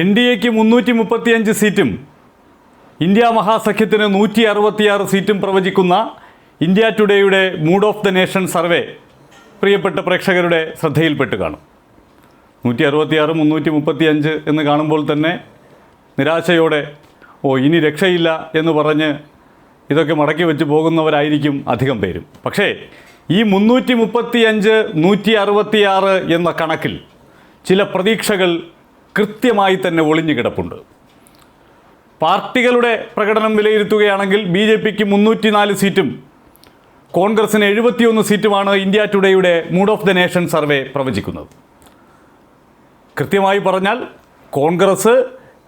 N D എക്ക് മുന്നൂറ്റി മുപ്പത്തിയഞ്ച് സീറ്റും ഇന്ത്യ മഹാസഖ്യത്തിന് നൂറ്റി അറുപത്തിയാറ് സീറ്റും പ്രവചിക്കുന്ന India ടുഡേയുടെ mood of the nation survey പ്രിയപ്പെട്ട പ്രേക്ഷകരുടെ ശ്രദ്ധയിൽപ്പെട്ട് കാണും. നൂറ്റി അറുപത്തിയാറ് മുന്നൂറ്റി മുപ്പത്തിയഞ്ച് എന്ന് കാണുമ്പോൾ തന്നെ നിരാശയോടെ ഓ ഇനി രക്ഷയില്ല എന്ന് പറഞ്ഞ് ഇതൊക്കെ മടക്കി വെച്ച് പോകുന്നവരായിരിക്കും അധികം പേരും. പക്ഷേ ഈ മുന്നൂറ്റി മുപ്പത്തിയഞ്ച് നൂറ്റി അറുപത്തിയാറ് എന്ന കണക്കിൽ ചില പ്രതീക്ഷകൾ കൃത്യമായി തന്നെ ഒളിഞ്ഞു കിടപ്പുണ്ട്. പാർട്ടികളുടെ പ്രകടനം വിലയിരുത്തുകയാണെങ്കിൽ ബി ജെ പിക്ക് മുന്നൂറ്റി നാല് സീറ്റും കോൺഗ്രസിന് എഴുപത്തിയൊന്ന് സീറ്റുമാണ് India ടുഡേയുടെ mood of the nation survey പ്രവചിക്കുന്നത്. കൃത്യമായി പറഞ്ഞാൽ കോൺഗ്രസ്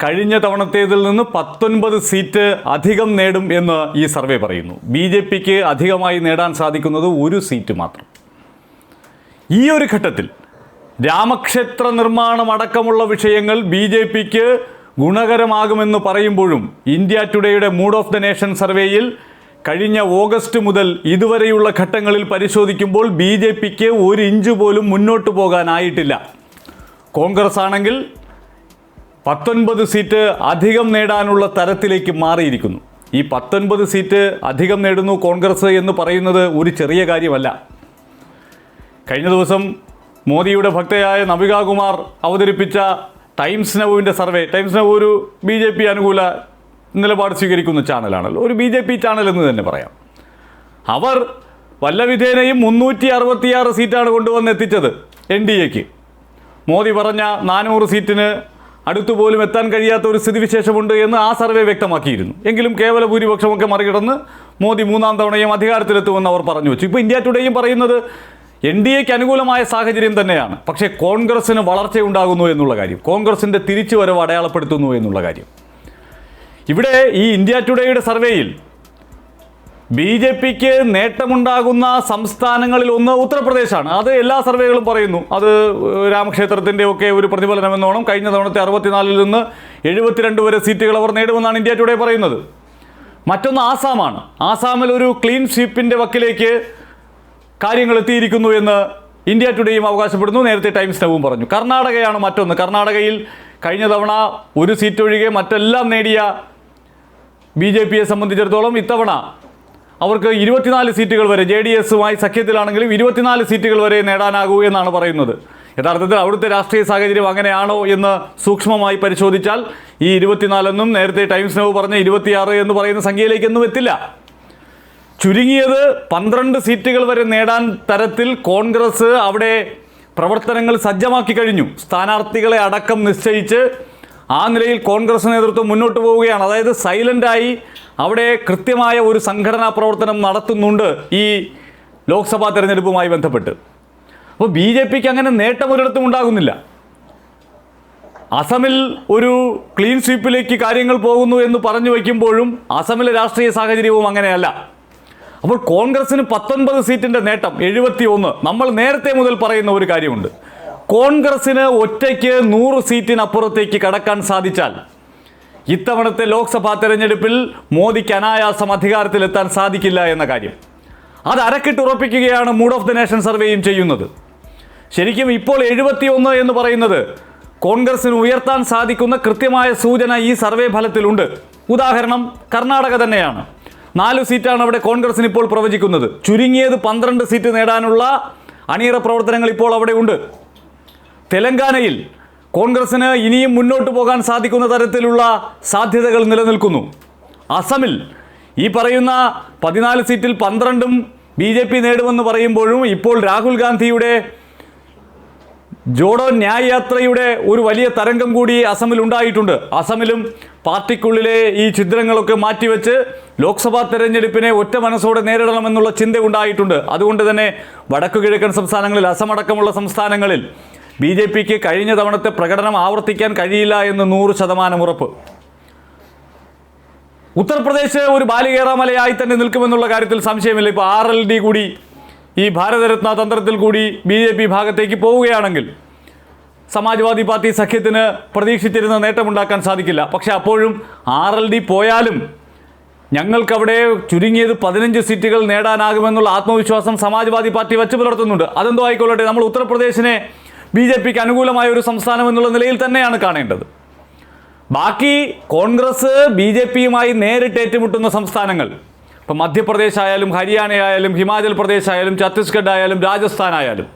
കഴിഞ്ഞ തവണത്തേതിൽ നിന്ന് പത്തൊൻപത് സീറ്റ് അധികം നേടും എന്ന് ഈ സർവേ പറയുന്നു. ബി ജെ പിക്ക് അധികമായി നേടാൻ സാധിക്കുന്നത് ഒരു സീറ്റ് മാത്രം. ഈ ഒരു ഘട്ടത്തിൽ രാമക്ഷേത്ര നിർമ്മാണം അടക്കമുള്ള വിഷയങ്ങൾ ബി ജെ പിക്ക് ഗുണകരമാകുമെന്ന് പറയുമ്പോഴും ഇന്ത്യ ടുഡേയുടെ മൂഡ് ഓഫ് ദ നേഷൻ സർവേയിൽ കഴിഞ്ഞ ഓഗസ്റ്റ് മുതൽ ഇതുവരെയുള്ള ഘട്ടങ്ങളിൽ പരിശോധിക്കുമ്പോൾ ബി ജെ പിക്ക് ഒരു ഇഞ്ച് പോലും മുന്നോട്ട് പോകാനായിട്ടില്ല. കോൺഗ്രസ് ആണെങ്കിൽ പത്തൊൻപത് സീറ്റ് അധികം നേടാനുള്ള തരത്തിലേക്ക് മാറിയിരിക്കുന്നു. ഈ പത്തൊൻപത് സീറ്റ് അധികം നേടുന്നു കോൺഗ്രസ് എന്ന് പറയുന്നത് ഒരു ചെറിയ കാര്യമല്ല. കഴിഞ്ഞ ദിവസം മോദിയുടെ ഭക്തയായ നവികാകുമാർ അവതരിപ്പിച്ച ടൈംസ് നവുവിന്റെ സർവേ. ടൈംസ് നവ് ഒരു ബി ജെ പി അനുകൂല നിലപാട് സ്വീകരിക്കുന്ന ചാനലാണല്ലോ. ഒരു ബി ജെ പി ചാനൽ എന്ന് തന്നെ പറയാം. അവർ വല്ലവിധേനയും മുന്നൂറ്റി അറുപത്തിയാറ് സീറ്റാണ് കൊണ്ടുവന്ന് എത്തിച്ചത് എൻ ഡി എക്ക്. മോദി പറഞ്ഞ നാനൂറ് സീറ്റിന് അടുത്തുപോലും എത്താൻ കഴിയാത്ത ഒരു സ്ഥിതിവിശേഷമുണ്ട് എന്ന് ആ സർവേ വ്യക്തമാക്കിയിരുന്നു. എങ്കിലും കേവല ഭൂരിപക്ഷമൊക്കെ മറികടന്ന് മോദി മൂന്നാം തവണയും അധികാരത്തിലെത്തുമെന്ന് അവർ പറഞ്ഞു വെച്ചു. ഇപ്പോൾ ഇന്ത്യ ടുഡേയും പറയുന്നത് എൻ ഡി എക്ക് അനുകൂലമായ സാഹചര്യം തന്നെയാണ്. പക്ഷേ കോൺഗ്രസ്സിന് വളർച്ചയുണ്ടാകുന്നു എന്നുള്ള കാര്യം കോൺഗ്രസിന്റെ തിരിച്ചുവരവ് അടയാളപ്പെടുത്തുന്നു എന്നുള്ള കാര്യം. ഇവിടെ ഈ ഇന്ത്യ ടുഡേയുടെ സർവേയിൽ ബി ജെ പിക്ക് നേട്ടമുണ്ടാകുന്ന സംസ്ഥാനങ്ങളിൽ ഒന്ന് ഉത്തർപ്രദേശാണ്. അത് എല്ലാ സർവേകളും പറയുന്നു. അത് രാമക്ഷേത്രത്തിന്റെ ഒക്കെ ഒരു പ്രതിഫലനം എന്നോണം കഴിഞ്ഞ തവണത്തെ അറുപത്തിനാലിൽ നിന്ന് എഴുപത്തിരണ്ട് വരെ സീറ്റുകൾ അവർ നേടുമെന്നാണ് ഇന്ത്യ ടുഡേ പറയുന്നത്. മറ്റൊന്ന് ആസാമാണ്. ആസാമിൽ ഒരു ക്ലീൻ സ്വീപ്പിന്റെ വക്കിലേക്ക് കാര്യങ്ങൾ എത്തിയിരിക്കുന്നു എന്ന് ഇന്ത്യ ടുഡേയും അവകാശപ്പെടുന്നു. നേരത്തെ ടൈംസ് നവും പറഞ്ഞു. കർണാടകയാണ് മറ്റൊന്ന്. കർണാടകയിൽ കഴിഞ്ഞ തവണ ഒരു സീറ്റ് ഒഴികെ മറ്റെല്ലാം നേടിയ ബി ജെ പിയെ സംബന്ധിച്ചിടത്തോളം ഇത്തവണ അവർക്ക് ഇരുപത്തിനാല് സീറ്റുകൾ വരെ ജെ ഡി എസുമായി സഖ്യത്തിലാണെങ്കിലും ഇരുപത്തിനാല് സീറ്റുകൾ വരെ നേടാനാകൂ എന്നാണ് പറയുന്നത്. യഥാർത്ഥത്തിൽ അവിടുത്തെ രാഷ്ട്രീയ സാഹചര്യം അങ്ങനെയാണോ എന്ന് സൂക്ഷ്മമായി പരിശോധിച്ചാൽ ഈ ഇരുപത്തിനാലെന്നും നേരത്തെ ടൈംസ് നവ് പറഞ്ഞ ഇരുപത്തിയാറ് എന്ന് പറയുന്ന സംഖ്യയിലേക്കൊന്നും എത്തില്ല. ചുരുങ്ങിയത് പന്ത്രണ്ട് സീറ്റുകൾ വരെ നേടാൻ തരത്തിൽ കോൺഗ്രസ് അവിടെ പ്രവർത്തനങ്ങൾ സജ്ജമാക്കി കഴിഞ്ഞു. സ്ഥാനാർത്ഥികളെ അടക്കം നിശ്ചയിച്ച് ആ നിലയിൽ കോൺഗ്രസ് നേതൃത്വം മുന്നോട്ട് പോവുകയാണ്. അതായത് സൈലന്റായി അവിടെ കൃത്യമായ ഒരു സംഘടനാ പ്രവർത്തനം നടത്തുന്നുണ്ട് ഈ ലോക്സഭാ തെരഞ്ഞെടുപ്പുമായി ബന്ധപ്പെട്ട്. അപ്പോൾ ബി ജെ പിക്ക് അങ്ങനെ നേട്ടം ഒരിടത്തും ഉണ്ടാകുന്നില്ല. അസമിൽ ഒരു ക്ലീൻ സ്വീപ്പിലേക്ക് കാര്യങ്ങൾ പോകുന്നു എന്ന് പറഞ്ഞു വയ്ക്കുമ്പോഴും അസമിലെ രാഷ്ട്രീയ സാഹചര്യവും അങ്ങനെയല്ല. അപ്പോൾ കോൺഗ്രസിന് പത്തൊൻപത് സീറ്റിന്റെ നേട്ടം എഴുപത്തി ഒന്ന് നമ്മൾ നേരത്തെ മുതൽ പറയുന്ന ഒരു കാര്യമുണ്ട്. കോൺഗ്രസിന് ഒറ്റയ്ക്ക് നൂറ് സീറ്റിനപ്പുറത്തേക്ക് കടക്കാൻ സാധിച്ചാൽ ഇത്തവണത്തെ ലോക്സഭാ തെരഞ്ഞെടുപ്പിൽ മോദിക്ക് അനായാസം അധികാരത്തിലെത്താൻ സാധിക്കില്ല എന്ന കാര്യം. അത് അരക്കിട്ടുറപ്പിക്കുകയാണ് മൂഡ് ഓഫ് ദി നേഷൻ സർവേയും ചെയ്യുന്നത്. ശരിക്കും ഇപ്പോൾ എഴുപത്തിയൊന്ന് എന്ന് പറയുന്നത് കോൺഗ്രസിന് ഉയർത്താൻ സാധിക്കുന്ന കൃത്യമായ സൂചന ഈ സർവേ ഫലത്തിലുണ്ട്. ഉദാഹരണം കർണാടക തന്നെയാണ്. നാല് സീറ്റാണ് അവിടെ കോൺഗ്രസിന് ഇപ്പോൾ പ്രവചിക്കുന്നത്. ചുരുങ്ങിയത് പന്ത്രണ്ട് സീറ്റ് നേടാനുള്ള അണിയറ പ്രവർത്തനങ്ങൾ ഇപ്പോൾ അവിടെ ഉണ്ട്. തെലങ്കാനയിൽ കോൺഗ്രസിന് ഇനിയും മുന്നോട്ട് പോകാൻ സാധിക്കുന്ന തരത്തിലുള്ള സാധ്യതകൾ നിലനിൽക്കുന്നു. അസമിൽ ഈ പറയുന്ന പതിനാല് സീറ്റിൽ പന്ത്രണ്ടും ബി ജെ പി നേടുമെന്ന് പറയുമ്പോഴും ഇപ്പോൾ രാഹുൽ ഗാന്ധിയുടെ ജോഡോ ന്യായ യാത്രയുടെ ഒരു വലിയ തരംഗം കൂടി അസമിൽ ഉണ്ടായിട്ടുണ്ട്. അസമിലും പാർട്ടിക്കുള്ളിലെ ഈ ഛിദ്രങ്ങളൊക്കെ മാറ്റിവെച്ച് ലോക്സഭാ തെരഞ്ഞെടുപ്പിനെ ഒറ്റ മനസ്സോടെ നേരിടണമെന്നുള്ള ചിന്ത ഉണ്ടായിട്ടുണ്ട്. അതുകൊണ്ട് തന്നെ വടക്കു കിഴക്കൻ സംസ്ഥാനങ്ങളിൽ അസമടക്കമുള്ള സംസ്ഥാനങ്ങളിൽ ബി ജെ പിക്ക് കഴിഞ്ഞ തവണത്തെ പ്രകടനം ആവർത്തിക്കാൻ കഴിയില്ല എന്ന് നൂറ് ശതമാനം ഉറപ്പ്. ഉത്തർപ്രദേശ് ഒരു ബാലികേറാമലയായി തന്നെ നിൽക്കുമെന്നുള്ള കാര്യത്തിൽ സംശയമില്ല. ഇപ്പോൾ ആർ എൽ ഡി കൂടി ഈ ഭാരതരത്ന തന്ത്രത്തിൽ കൂടി ബി ജെ പി ഭാഗത്തേക്ക് പോവുകയാണെങ്കിൽ സമാജ്വാദി പാർട്ടി സഖ്യത്തിന് പ്രതീക്ഷിച്ചിരുന്ന നേട്ടമുണ്ടാക്കാൻ സാധിക്കില്ല. പക്ഷെ അപ്പോഴും ആർ എൽ ഡി പോയാലും ഞങ്ങൾക്കവിടെ ചുരുങ്ങിയത് പതിനഞ്ച് സീറ്റുകൾ നേടാനാകുമെന്നുള്ള ആത്മവിശ്വാസം സമാജ്വാദി പാർട്ടി വച്ചു പുലർത്തുന്നുണ്ട്. അതെന്തോ ആയിക്കൊള്ളട്ടെ. നമ്മൾ ഉത്തർപ്രദേശിനെ ബി ജെ പിക്ക് അനുകൂലമായ ഒരു സംസ്ഥാനം എന്നുള്ള നിലയിൽ തന്നെയാണ് കാണേണ്ടത്. ബാക്കി കോൺഗ്രസ് ബി ജെ പിയുമായി നേരിട്ട് ഏറ്റുമുട്ടുന്ന സംസ്ഥാനങ്ങൾ ഇപ്പം മധ്യപ്രദേശ് ആയാലും ഹരിയാന ആയാലും ഹിമാചൽ പ്രദേശ് ആയാലും ഛത്തീസ്ഗഡ് ആയാലും രാജസ്ഥാൻ ആയാലും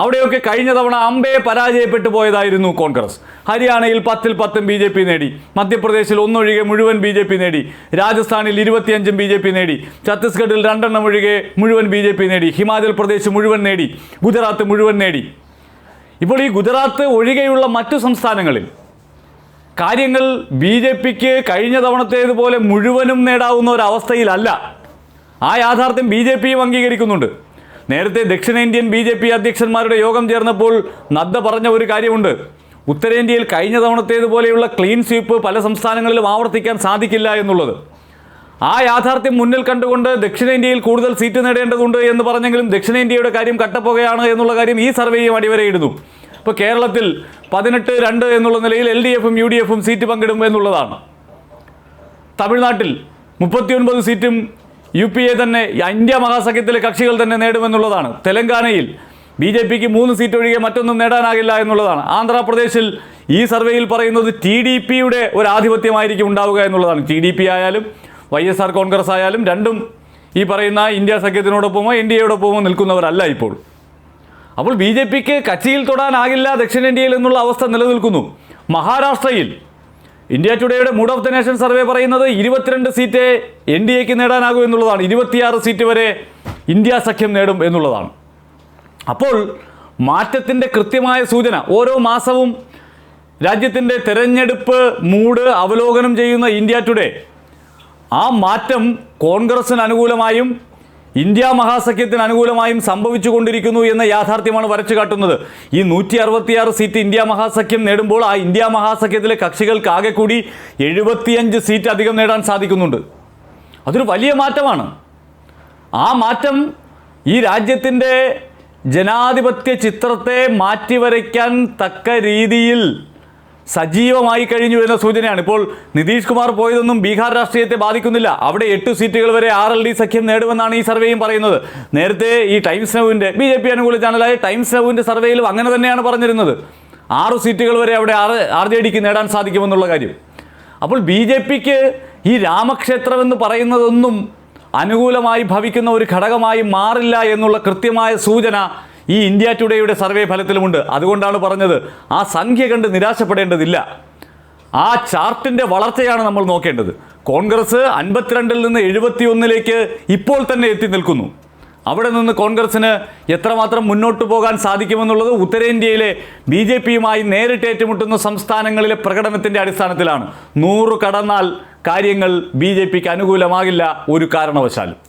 അവിടെയൊക്കെ കഴിഞ്ഞ തവണ അമ്പയെ പരാജയപ്പെട്ടു പോയതായിരുന്നു കോൺഗ്രസ്. ഹരിയാനയിൽ പത്തിൽ പത്തും ബി ജെ പി നേടി. മധ്യപ്രദേശിൽ ഒന്നൊഴികെ മുഴുവൻ ബി ജെ പി നേടി. രാജസ്ഥാനിൽ ഇരുപത്തിയഞ്ചും ബി ജെ പി നേടി. ഛത്തീസ്ഗഡിൽ രണ്ടെണ്ണം ഒഴികെ മുഴുവൻ ബി ജെ പി നേടി. ഹിമാചൽ പ്രദേശ് മുഴുവൻ നേടി. ഗുജറാത്ത് മുഴുവൻ നേടി. ഇപ്പോൾ ഈ ഗുജറാത്ത് ഒഴികെയുള്ള മറ്റു സംസ്ഥാനങ്ങളിൽ കാര്യങ്ങൾ ബി ജെ പിക്ക് കഴിഞ്ഞ തവണത്തേതുപോലെ മുഴുവനും നേടാവുന്ന ഒരവസ്ഥയിലല്ല. ആ യാഥാർത്ഥ്യം ബി ജെ പിയും അംഗീകരിക്കുന്നുണ്ട്. നേരത്തെ ദക്ഷിണേന്ത്യൻ ബി ജെ പി അധ്യക്ഷന്മാരുടെ യോഗം ചേർന്നപ്പോൾ നദ്ദ പറഞ്ഞ ഒരു കാര്യമുണ്ട്. ഉത്തരേന്ത്യയിൽ കഴിഞ്ഞ തവണത്തേതുപോലെയുള്ള ക്ലീൻ സ്വീപ്പ് പല സംസ്ഥാനങ്ങളിലും ആവർത്തിക്കാൻ സാധിക്കില്ല എന്നുള്ളത്. ആ യാഥാർത്ഥ്യം മുന്നിൽ കണ്ടുകൊണ്ട് ദക്ഷിണേന്ത്യയിൽ കൂടുതൽ സീറ്റ് നേടേണ്ടതുണ്ട് എന്ന് പറഞ്ഞെങ്കിലും ദക്ഷിണേന്ത്യയുടെ കാര്യം കട്ടപ്പുകയാണ് എന്നുള്ള കാര്യം ഈ സർവേയും അടിവരയിടുന്നു. ഇപ്പോൾ കേരളത്തിൽ പതിനെട്ട് രണ്ട് എന്നുള്ള നിലയിൽ എൽ ഡി എഫും യു ഡി എഫും സീറ്റ് പങ്കിടും എന്നുള്ളതാണ്. തമിഴ്നാട്ടിൽ മുപ്പത്തിയൊൻപത് സീറ്റും യു പി എ തന്നെ ഇന്ത്യ മഹാസഖ്യത്തിലെ കക്ഷികൾ തന്നെ നേടുമെന്നുള്ളതാണ്. തെലങ്കാനയിൽ ബി ജെ പിക്ക് മൂന്ന് സീറ്റ് ഒഴികെ മറ്റൊന്നും നേടാനാകില്ല എന്നുള്ളതാണ്. ആന്ധ്രാപ്രദേശിൽ ഈ സർവേയിൽ പറയുന്നത് ടി ഡി പിയുടെ ഒരു ആധിപത്യമായിരിക്കും ഉണ്ടാവുക എന്നുള്ളതാണ്. ടി ഡി പി ആയാലും വൈ എസ് ആർ കോൺഗ്രസ് ആയാലും രണ്ടും ഈ പറയുന്ന ഇന്ത്യ സഖ്യത്തിനോടൊപ്പമോ എൻ ഡി എയോടൊപ്പമോ നിൽക്കുന്നവരല്ല ഇപ്പോൾ. അപ്പോൾ ബി ജെ പിക്ക് കച്ചിയിൽ തൊടാനാകില്ല ദക്ഷിണേന്ത്യയിൽ എന്നുള്ള അവസ്ഥ നിലനിൽക്കുന്നു. മഹാരാഷ്ട്രയിൽ India ടുഡേയുടെ mood of the nation survey പറയുന്നത് ഇരുപത്തിരണ്ട് സീറ്റ് എൻ ഡി എക്ക് നേടാനാകൂ എന്നുള്ളതാണ്. ഇരുപത്തിയാറ് സീറ്റ് വരെ ഇന്ത്യ സഖ്യം നേടും എന്നുള്ളതാണ്. അപ്പോൾ മാറ്റത്തിന്റെ കൃത്യമായ സൂചന ഓരോ മാസവും രാജ്യത്തിന്റെ തെരഞ്ഞെടുപ്പ് മൂഡ് അവലോകനം ചെയ്യുന്ന ഇന്ത്യ ടുഡേ. ആ മാറ്റം കോൺഗ്രസിന് അനുകൂലമായും ഇന്ത്യ മഹാസഖ്യത്തിന് അനുകൂലമായും സംഭവിച്ചുകൊണ്ടിരിക്കുന്നു എന്ന യാഥാർത്ഥ്യമാണ് വരച്ചു കാട്ടുന്നത്. ഈ നൂറ്റി അറുപത്തിയാറ് സീറ്റ് ഇന്ത്യ മഹാസഖ്യം നേടുമ്പോൾ ആ ഇന്ത്യ മഹാസഖ്യത്തിലെ കക്ഷികൾക്ക് ആകെ കൂടി എഴുപത്തിയഞ്ച് സീറ്റ് അധികം നേടാൻ സാധിക്കുന്നുണ്ട്. അതൊരു വലിയ മാറ്റമാണ്. ആ മാറ്റം ഈ രാജ്യത്തിന്റെ ജനാധിപത്യ ചിത്രത്തെ മാറ്റിവരയ്ക്കാൻ തക്ക രീതിയിൽ സജീവമായി കഴിഞ്ഞു എന്ന സൂചനയാണ്. ഇപ്പോൾ നിതീഷ് കുമാർ പോയതൊന്നും ബീഹാർ രാഷ്ട്രീയത്തെ ബാധിക്കുന്നില്ല. അവിടെ എട്ട് സീറ്റുകൾ വരെ ആർ എൽ ഡി സഖ്യം നേടുമെന്നാണ് ഈ സർവേയും പറയുന്നത്. നേരത്തെ ഈ ടൈംസ് നൗവിന്റെ ബി ജെ പി അനുകൂല ചാനലായ ടൈംസ് നൗവിന്റെ സർവേയിലും അങ്ങനെ തന്നെയാണ് പറഞ്ഞിരുന്നത്. ആറ് സീറ്റുകൾ വരെ അവിടെ ആർ ആർ ജെ ഡിക്ക് നേടാൻ സാധിക്കുമെന്നുള്ള കാര്യം. അപ്പോൾ ബി ജെ പിക്ക് ഈ രാമക്ഷേത്രം എന്ന് പറയുന്നതൊന്നും അനുകൂലമായി ഭവിക്കുന്ന ഒരു ഘടകമായി മാറില്ല എന്നുള്ള കൃത്യമായ സൂചന ഈ ഇന്ത്യ ടുഡേയുടെ സർവേ ഫലത്തിലുമുണ്ട്. അതുകൊണ്ടാണ് പറഞ്ഞത്. ആ സംഖ്യ കണ്ട് നിരാശപ്പെടേണ്ടതില്ല. ആ ചാർട്ടിന്റെ വളർച്ചയാണ് നമ്മൾ നോക്കേണ്ടത്. കോൺഗ്രസ് അൻപത്തിരണ്ടിൽ നിന്ന് എഴുപത്തിയൊന്നിലേക്ക് ഇപ്പോൾ തന്നെ എത്തി നിൽക്കുന്നു. അവിടെ നിന്ന് കോൺഗ്രസ്സിന് എത്രമാത്രം മുന്നോട്ട് പോകാൻ സാധിക്കുമെന്നുള്ളത് ഉത്തരേന്ത്യയിലെ ബി ജെ പിയുമായി നേരിട്ട് ഏറ്റുമുട്ടുന്ന സംസ്ഥാനങ്ങളിലെ പ്രകടനത്തിന്റെ അടിസ്ഥാനത്തിലാണ്. നൂറ് കടന്നാൽ കാര്യങ്ങൾ ബി ജെ പിക്ക് അനുകൂലമാകില്ല ഒരു കാരണവശാലും.